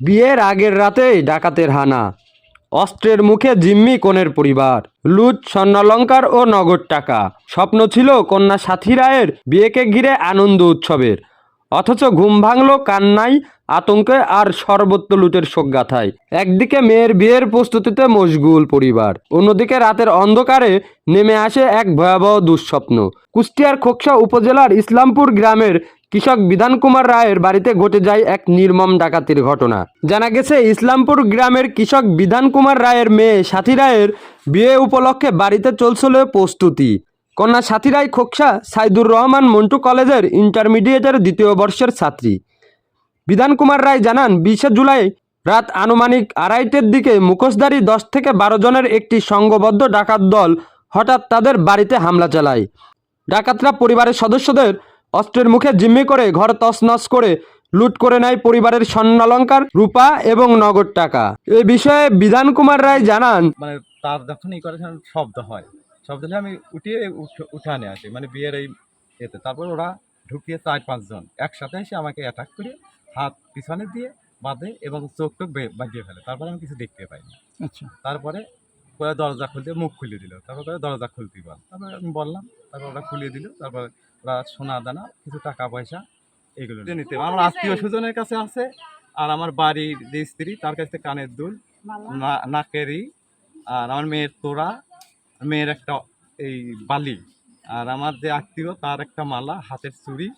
বিয়ের আগের রাতেই ডাকাতের হানা। অস্ত্রের মুখে জিম্মি কনের পরিবার। লুট স্বর্ণালঙ্কার ও নগদ টাকা। স্বপ্ন ছিল কন্যা সাথী রায়ের বিয়েকে ঘিরে আনন্দ উৎসবের। অথচ ঘুম ভাঙল কান্নাই, আতঙ্কে আর সর্বত্র লুটের শোকগাথায়। একদিকে মেয়ের বিয়ের প্রস্তুতিতে মশগুল পরিবার। অন্যদিকে রাতের অন্ধকারে নেমে আসে এক ভয়াবহ দুঃস্বপ্ন। কুষ্টিয়ার খোকসা উপজেলার ইসলামপুর গ্রামের কৃষক বিধান কুমার রায়ের বাড়িতে ঘটে যায় এক নির্মম ডাকাতির ঘটনা। জানা গেছে, ইসলামপুর গ্রামের কৃষক বিধান কুমার রায়ের মেয়ে সাথী রায়ের বিয়ে উপলক্ষে বাড়িতে চলছিল প্রস্তুতি। কন্যা সাথী রায় খোকসা, সাইদুর রহমান মন্টু কলেজের ইন্টারমিডিয়েটের দ্বিতীয় বর্ষের ছাত্রী। বিধান কুমার রায় জানান, বিশে জুলাই রাত আনুমানিক আড়াইটের দিকে মুখোশধারী দশ থেকে বারো জনের একটি সংঘবদ্ধ ডাকাত দল হঠাৎ তাদের বাড়িতে হামলা চালায়। ডাকাতরা পরিবারের সদস্যদের অস্ত্রের মুখে জিম্মি করে ঘর তছনছ করে লুট করে নেয় পরিবারের স্বর্ণালঙ্কার রূপা এবং নগদ টাকা। এ বিষয়ে বিধান কুমার রায় জানান মানে তার যখন ই করে শব্দ হয়। শব্দ হলে আমি উঠিয়ে উঠ- উঠানে আসি মানে বিয়ের এই এতে। তারপর ওরা ঢুকিয়ে চার পাঁচজন একসাথে এসে আমাকে অ্যাটাক করে হাত পিছনে দিয়ে বাঁধে এবং চোখ টোক বে- বাজিয়ে ফেলে। তারপরে আমি কিছু দেখতে পাই না। আচ্ছা। তারপরে ওরা দরজা খুলতে মুখ খুলে দিল। তারপর করে দরজা খুলতে বল তারপরে আমি বললাম তারপর ওরা খুলিয়ে দিল। তারপর ওরা সোনা দানা কিছু টাকা পয়সা এগুলো নিতে আমার আত্মীয় স্বজনের কাছে আছে আর আমার বাড়ির যে স্ত্রী তার কাছে কানের দুল না- নাকেরই আর আমার মেয়ের তোড়া মেয়ের একটা এই বালি আর আমার যে আত্মীয় তার একটা মালা হাতের চুড়ি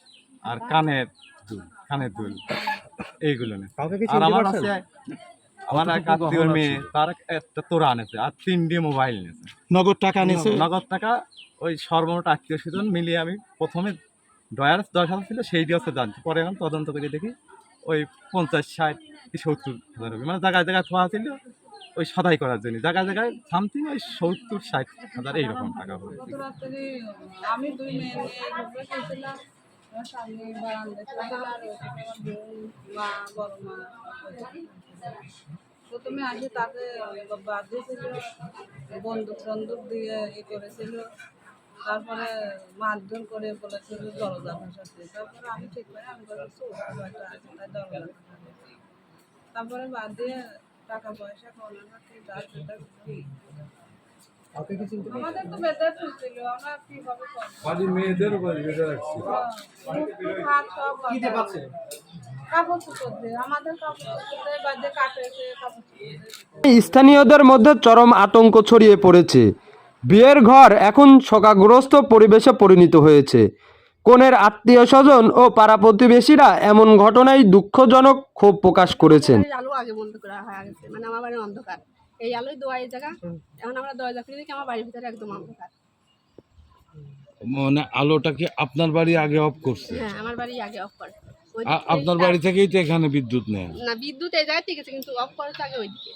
আর কানের দুল কানের দুল এইগুলো নেই আর আমার? আছে আমার এক আত্মীয় মেয়ে? তার একটা তোড়া আনেছে আর তিনটে মোবাইল নিয়েছে নগদ টাকা নিয়েছে নগদ টাকা ওই সর্বমোট আত্মীয় স্বজন মিলিয়ে আমি প্রথমে ডয়ার দশ হাজার ছিল সেইটি হচ্ছে জানছি। পরে এখন তদন্ত করে দেখি ওই পঞ্চাশ ষাট কি সত্তর হাজার হবে। মানে জায়গায় জায়গায় থোয়া ছিল ওই সদাই করার জন্য। জায়গায় জায়গায় সামথিং ওই সত্তর ষাট হাজার এইরকম টাকা হবে রাত্রি আমি দুই মেয়ে বারান্দায় মা বড় মা। প্রথমে আসে তাকে বাধ্য ছিল বন্দুক বন্দুক দিয়ে ই করেছিল। তারপরে মারধর করে বলেছিল দরজা ভাসাতে তারপরে আমি ঠিক করে আমি বলেছি দরজা তারপরে বাদ দিয়ে টাকা পয়সা আমাদের তো বেঁধে ফেলছিল আমরা কীভাবে মেয়েদের উপর রাখছি। কাপড় চোপড় আমাদের কাপড় চোপড় বাদে কাটেছে কাপড় স্থানীয়দের মধ্যে চরম আতঙ্ক ছড়িয়ে পড়েছে। বিয়ের ঘর এখন শোকাগ্রস্ত পরিবেশে পরিণত হয়েছে। কনের আত্মীয় স্বজন ও পাড়া প্রতিবেশীরা এমন ঘটনায় দুঃখজনক ক্ষোভ প্রকাশ করেছেন। আলো আগে বন্ধ করা হয়ে গেছে মানে আমার বাড়ির অন্ধকার। এই আলোই দোয়া এই জায়গা এখন আমরা দরজা খুলে দেখি আমার বাড়ির ভিতরে একদম অন্ধকার। মানে আলোটা আপনার বাড়ি আগে অফ করছে? হ্যাঁ আমার বাড়ি আগে অফ করে। আপনার বাড়ি থেকেই তো এখানে বিদ্যুৎ নেয় না বিদ্যুৎ এই ঠিক আছে কিন্তু অফ করে থাকে ওইদিকে।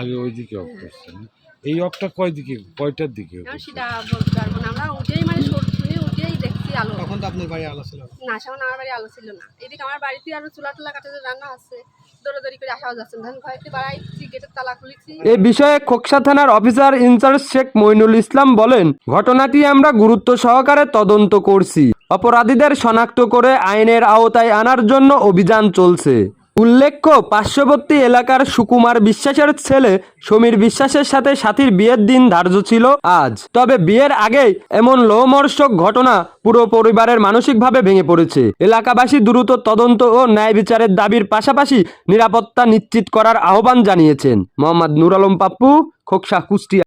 আগে ওইদিকে অফ করছে না? এই অফটা কয় দিকে কয়টার দিকে সেটা বলতে পারব না। আমরা উঠেই মানে সর শুনে উঠেই দেখছি আলো। তখন তো আপনার বাড়ি আলো ছিল না। সেমন আমার বাড়ি আলো ছিল না। এদিকে আমার বাড়িতে আরও চুলা টুলা কাটাতে রান্না আছে। দৌড়াদৌড়ি করে আসাও যাচ্ছে ধান ঘরেতে বাড়াইছি এ বিষয়ে খোকসা থানার officer in charge Sheikh Mainul Islam বলেন, ঘটনাটি আমরা গুরুত্ব সহকারে তদন্ত করছি। অপরাধীদের শনাক্ত করে আইনের আওতায় আনার জন্য অভিযান চলছে। উল্লেখ্য, পার্শ্ববর্তী এলাকার সুকুমার বিশ্বাসের ছেলে সমীর বিশ্বাসের সাথে সাথীর বিয়ের দিন ধার্য ছিল আজ। তবে বিয়ের আগেই এমন লোমর্ষক ঘটনা পুরো পরিবারের মানসিকভাবে ভেঙে পড়েছে। এলাকাবাসী দ্রুত তদন্ত ও ন্যায় বিচারের দাবির পাশাপাশি নিরাপত্তা নিশ্চিত করার আহ্বান জানিয়েছেন। মোহাম্মদ নুর আলম পাপ্পু, খোকসা কুষ্টিয়া।